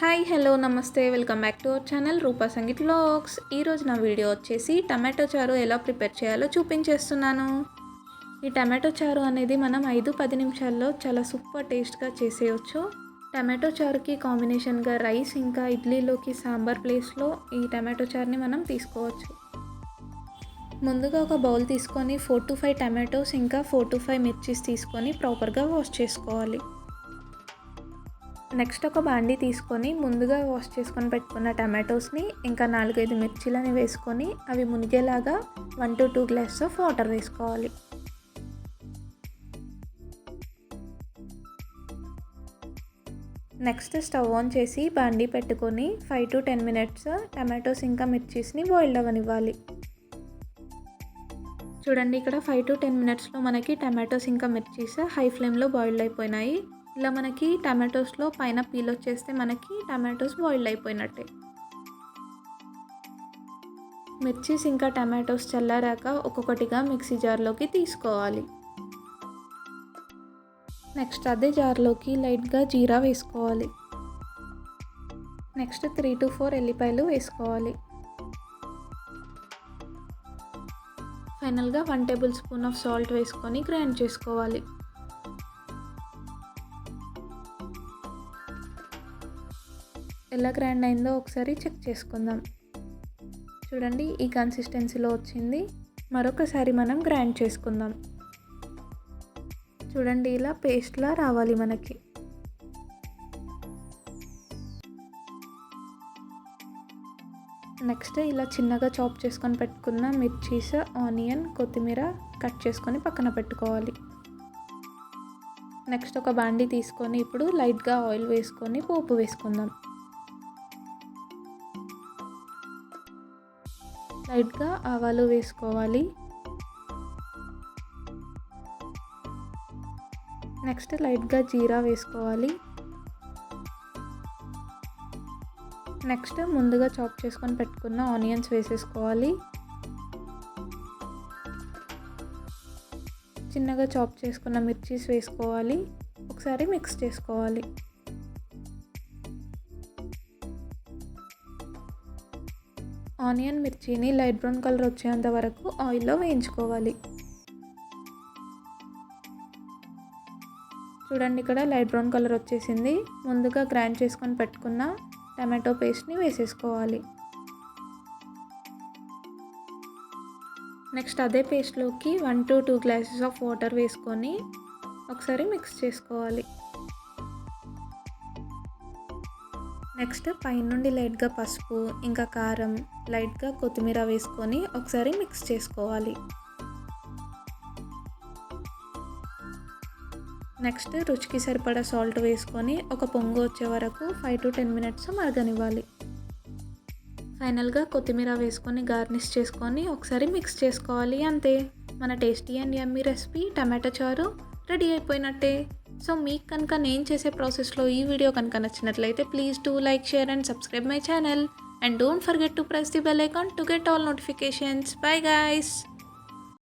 Hi hello నమస్తే. Welcome back to our channel Roopa Sangeet vlogs. ఈరోజు నా video వచ్చేసి టమాటో చారు ఎలా ప్రిపేర్ చేయాలో చూపించేస్తున్నాను. ఈ టమాటో చారు అనేది మనం ఐదు పది నిమిషాల్లో చాలా సూపర్ టేస్ట్గా చేసేయచ్చు. టమాటో చారుకి కాంబినేషన్గా రైస్ ఇంకా ఇడ్లీలోకి సాంబార్ ప్లేస్లో ఈ టమాటో చారుని మనం తీసుకోవచ్చు. ముందుగా ఒక బౌల్ తీసుకొని ఫోర్ టు ఫైవ్ టమాటోస్ ఇంకా ఫోర్ టు ఫైవ్ మిర్చీస్ తీసుకొని ప్రాపర్గా వాష్ చేసుకోవాలి. నెక్స్ట్ ఒక బాండి తీసుకొని ముందుగా వాష్ చేసుకొని పెట్టుకున్న టమాటోస్ని ఇంకా నాలుగైదు మిర్చీలని వేసుకొని అవి మునిగేలాగా one to two glass of water వేసుకోవాలి. నెక్స్ట్ స్టవ్ ఆన్ చేసి బాండి పెట్టుకొని five to ten minutes tomatoes ఇంకా మిర్చీస్ని బాయిల్డ్ అవ్వనివ్వాలి. చూడండి ఇక్కడ ఫైవ్ టు టెన్ మినిట్స్లో మనకి టమాటోస్ ఇంకా మిర్చీస్ హై ఫ్లేమ్లో బాయిల్డ్ అయిపోయినాయి. ఇలా మనకి టమాటోస్లో పైన పీల్ వచ్చేస్తే మనకి టమాటోస్ బాయిల్ అయిపోయినట్టే. మిర్చీస్ ఇంకా టమాటోస్ చల్లారాక ఒక్కొక్కటిగా మిక్సీ జార్లోకి తీసుకోవాలి. నెక్స్ట్ అదే జార్లోకి లైట్గా జీరా వేసుకోవాలి. నెక్స్ట్ త్రీ టు ఫోర్ ఎల్లిపాయలు వేసుకోవాలి. ఫైనల్గా one tablespoon of salt వేసుకొని గ్రైండ్ చేసుకోవాలి. ఎలా గ్రైండ్ అయిందో ఒకసారి చెక్ చేసుకుందాం. చూడండి ఈ కన్సిస్టెన్సీలో వచ్చింది. మరొకసారి మనం గ్రైండ్ చేసుకుందాం. చూడండి ఇలా పేస్ట్లా రావాలి మనకి. నెక్స్ట్ ఇలా చిన్నగా చాప్ చేసుకొని పెట్టుకున్న మిర్చీస్ ఆనియన్ కొత్తిమీర కట్ చేసుకొని పక్కన పెట్టుకోవాలి. నెక్స్ట్ ఒక బాండీ తీసుకొని ఇప్పుడు లైట్గా ఆయిల్ వేసుకొని పోపు వేసుకుందాం. లైట్గా ఆవాలు వేసుకోవాలి. నెక్స్ట్ లైట్గా జీరా వేసుకోవాలి. నెక్స్ట్ ముందుగా చాప్ చేసుకొని పెట్టుకున్న ఆనియన్స్ వేసేసుకోవాలి. చిన్నగా చాప్ చేసుకున్న మిర్చీస్ వేసుకోవాలి. ఒకసారి మిక్స్ చేసుకోవాలి. ఆనియన్ మిర్చిని లైట్ బ్రౌన్ కలర్ వచ్చేంత వరకు ఆయిల్లో వేయించుకోవాలి. చూడండి ఇక్కడ లైట్ బ్రౌన్ కలర్ వచ్చేసింది. ముందుగా గ్రైండ్ చేసుకొని పెట్టుకున్న టమాటో పేస్ట్ని వేసేసుకోవాలి. నెక్స్ట్ అదే పేస్ట్లోకి one to two glasses of water వేసుకొని ఒకసారి మిక్స్ చేసుకోవాలి. నెక్స్ట్ పైనుండి లైట్గా పసుపు ఇంకా కారం లైట్గా కొత్తిమీర వేసుకొని ఒకసారి మిక్స్ చేసుకోవాలి. నెక్స్ట్ రుచికి సరిపడా సాల్ట్ వేసుకొని ఒక పొంగు వచ్చే వరకు ఫైవ్ టు టెన్ మినిట్స్ మరగనివ్వాలి. ఫైనల్గా కొత్తిమీర వేసుకొని గార్నిష్ చేసుకొని ఒకసారి మిక్స్ చేసుకోవాలి అంతే. మన tasty and yummy recipe tomato చారు రెడీ అయిపోయినట్టే. సో మీకు కనుక నేను చేసే ప్రాసెస్లో ఈ వీడియో కనుక నచ్చినట్లయితే please do like share and subscribe my channel. And don't forget to press the bell icon to get all notifications. Bye guys.